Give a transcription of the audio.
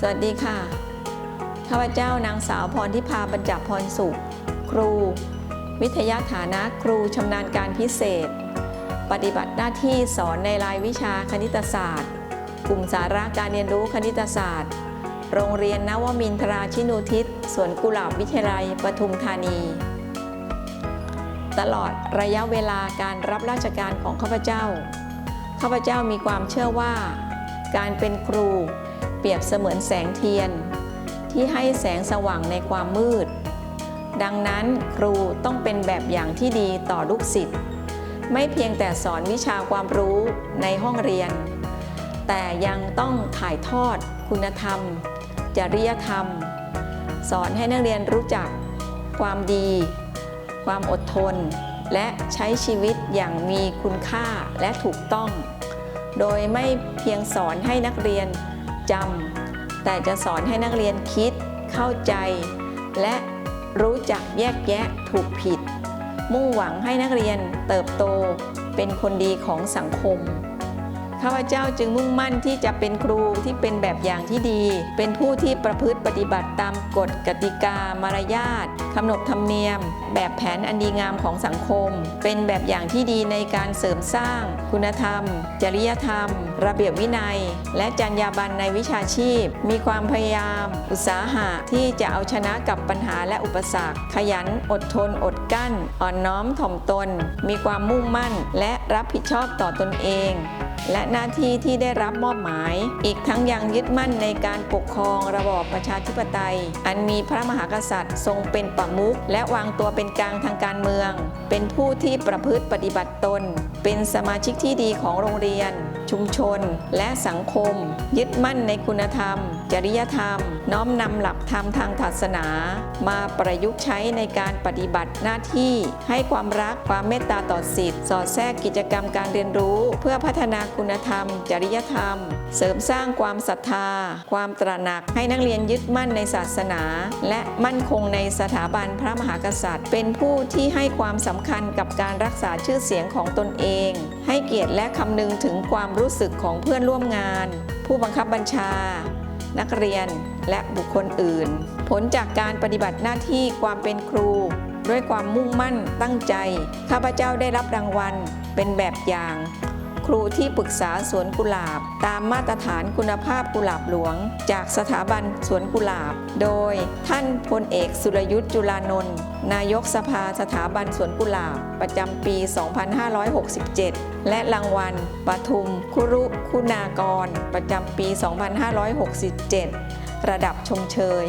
สวัสดีค่ะ ข้าพเจ้านางสาวพรทิพาบรรจับพรสุข ครู วิทยาฐานะครูชำนาญการพิเศษ ปฏิบัติหน้าที่สอนในรายวิชาคณิตศาสตร์ กลุ่มสาระการเรียนรู้คณิตศาสตร์ โรงเรียนนวมินทราชินูทิศสวนกุหลาบวิทยาลัยปทุมธานี ตลอดระยะเวลาการรับราชการของข้าพเจ้า ข้าพเจ้ามีความเชื่อว่า การเป็นครู ปรียบเสมือนแสงเทียน ที่ให้แสงสว่างในความมืด ดังนั้นครูต้องเป็นแบบอย่างที่ดีต่อลูกศิษย์ไม่เพียงแต่สอนวิชาความรู้ในห้องเรียน แต่ยังต้องถ่ายทอด คุณธรรม จริยธรรม สอนให้นักเรียนรู้จัก ความดี ความอดทน และใช้ชีวิตอย่างมีคุณค่าและถูกต้อง โดยไม่เพียงสอนให้นักเรียน จำแต่จะสอนให้นักเรียนคิด เข้าใจ และรู้จักแยกแยะถูกผิด มุ่งหวังให้นักเรียนเติบโตเป็นคนดีของสังคม ข้าพเจ้าจึงมุ่งมั่นที่จะเป็นครูที่เป็นแบบอย่างที่ดี เป็นผู้ที่ประพฤติปฏิบัติตามกฎกติกามารยาทขนบธรรมเนียม แบบแผนอันดีงามของสังคม เป็นแบบอย่างที่ดีในการเสริมสร้าง คุณธรรม จริยธรรม ระเบียบวินัย และจรรยาบรรณในวิชาชีพ มีความพยายาม อุตสาหะที่จะเอาชนะกับปัญหาและอุปสรรค ขยันอดทนอดกลั้น อ่อนน้อมถ่อมตน มีความมุ่งมั่นและรับผิดชอบต่อตนเอง และหน้าที่ที่ได้รับมอบหมาย อีกทั้งยังยึดมั่นในการปกครองระบอบประชาธิปไตย อันมีพระมหากษัตริย์ทรงเป็นประมุขและวางตัวเป็นกลางทางการเมือง เป็นผู้ที่ประพฤติปฏิบัติตน เป็นสมาชิกที่ดีของโรงเรียน ชุมชน และสังคม ยึดมั่นในคุณธรรม จริยธรรม น้อมนำหลักธรรมทางศาสนา มาประยุกต์ใช้ในการปฏิบัติหน้าที่ ให้ความรักความเมตตาต่อสิทธิ์สอดแทรกกิจกรรมการเรียนรู้ เพื่อพัฒนาคุณธรรม จริยธรรม เสริมสร้างความศรัทธา ความตระหนักให้นักเรียนยึดมั่นในศาสนา และมั่นคงในสถาบันพระมหากษัตริย์ เป็นผู้ที่ให้ความสำคัญกับการรักษาชื่อเสียงของตนเอง ให้เกียรติและคำนึงถึงความรู้สึกของเพื่อนร่วมงาน ผู้บังคับบัญชา นักเรียนและบุคคลอื่น ผลจากการปฏิบัติหน้าที่ความเป็นครูด้วยความมุ่งมั่นตั้งใจ ข้าพเจ้าได้รับรางวัล เป็นแบบอย่าง ครูที่ปรึกษาสวนกุหลาบ ตามมาตรฐานคุณภาพกุหลาบหลวง จากสถาบันสวนกุหลาบ โดยท่านพลเอกสุรยุทธ์จุลานนท์นายกสภาสถาบันสวนกุหลาบ ประจำปี 2567 และรางวัลปทุมคุรุคุณากร ประจำปี 2567 ระดับชมเชย